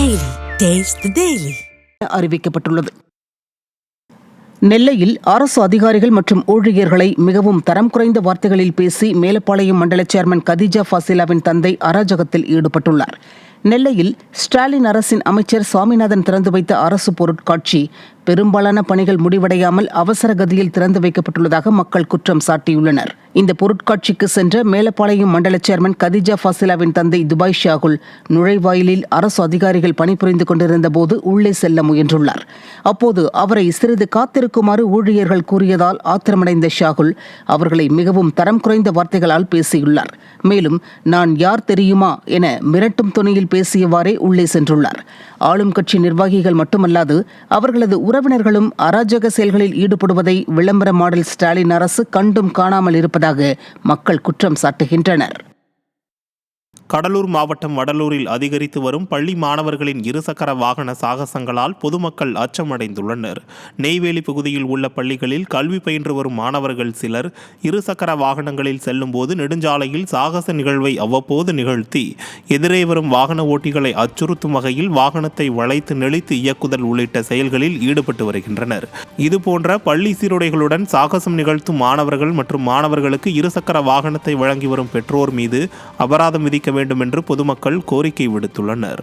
Daily taste daily அறிவிக்கப்பட்டுள்ளது. நெல்லையில் அரசு அதிகாரிகள் மற்றும் ஊழியர்களை மிகவும் தரம் குறைந்த வார்த்தைகளில் பேசி மேலப்பாளையம் மண்டல சேர்மன் கதிஜா ஃபாசிலாவின் தந்தை அராஜகத்தில் ஈடுபட்டுள்ளார். நெல்லையில் ஸ்டாலின் அரசின் அமைச்சர் சுவாமிநாதன் திறந்து வைத்த அரசு பொருட்காட்சி பெரும்பாலான பணிகள் முடிவடையாமல் அவசர கதியில் திறந்து வைக்கப்பட்டுள்ளதாக மக்கள் குற்றம் சாட்டியுள்ளனர். இந்த பொருட்காட்சிக்கு சென்ற மேலப்பாளையம் மண்டல சேர்மன் கதிஜா ஃபாசிலாவின் தந்தை துபாய் ஷாகுல் நுழைவாயிலில் அரசு அதிகாரிகள் பணிபுரிந்து கொண்டிருந்த போது உள்ளே செல்ல முயன்றுள்ளார். அப்போது அவரை சிறிது காத்திருக்குமாறு ஊழியர்கள் கூறியதால் ஆத்திரமடைந்த ஷாகுல் அவர்களை மிகவும் தரம் குறைந்த வார்த்தைகளால் பேசியுள்ளார். மேலும் நான் யார் தெரியுமா? என மிரட்டும் துணியில் பேசியவாறே உள்ளே சென்றுள்ளார். ஆளும் கட்சி நிர்வாகிகள் மட்டுமல்லாது அவர்களது உறவினர்களும் அராஜக செயல்களில் ஈடுபடுவதை விளம்பர மாடல் ஸ்டாலின் அரசு கண்டும் காணாமல் இருப்பதாக மக்கள் குற்றம் சாட்டுகின்றனர். கடலூர் மாவட்டம் வடலூரில் அதிகரித்து வரும் பள்ளி மாணவர்களின் இருசக்கர வாகன சாகசங்களால் பொதுமக்கள் அச்சமடைந்துள்ளனர். நெய்வேலி பகுதியில் உள்ள பள்ளிகளில் கல்வி பயின்று வரும் மாணவர்கள் சிலர் இருசக்கர வாகனங்களில் செல்லும்போது நெடுஞ்சாலையில் சாகச நிகழ்வை அவ்வப்போது நிகழ்த்தி எதிரே வரும் வாகன ஓட்டிகளை அச்சுறுத்தும் வகையில் வாகனத்தை வளைத்து நெளித்து இயக்குதல் உள்ளிட்ட செயல்களில் ஈடுபட்டு வருகின்றனர். இதுபோன்ற பள்ளி சீருடைகளுடன் சாகசம் நிகழ்த்தும் மாணவர்கள் மற்றும் மாணவர்களுக்கு இருசக்கர வாகனத்தை வழங்கி வரும் பெற்றோர் மீது அபராதம் விதிக்க வேண்டும் என்று பொதுமக்கள் கோரிக்கை விடுத்துள்ளனர்.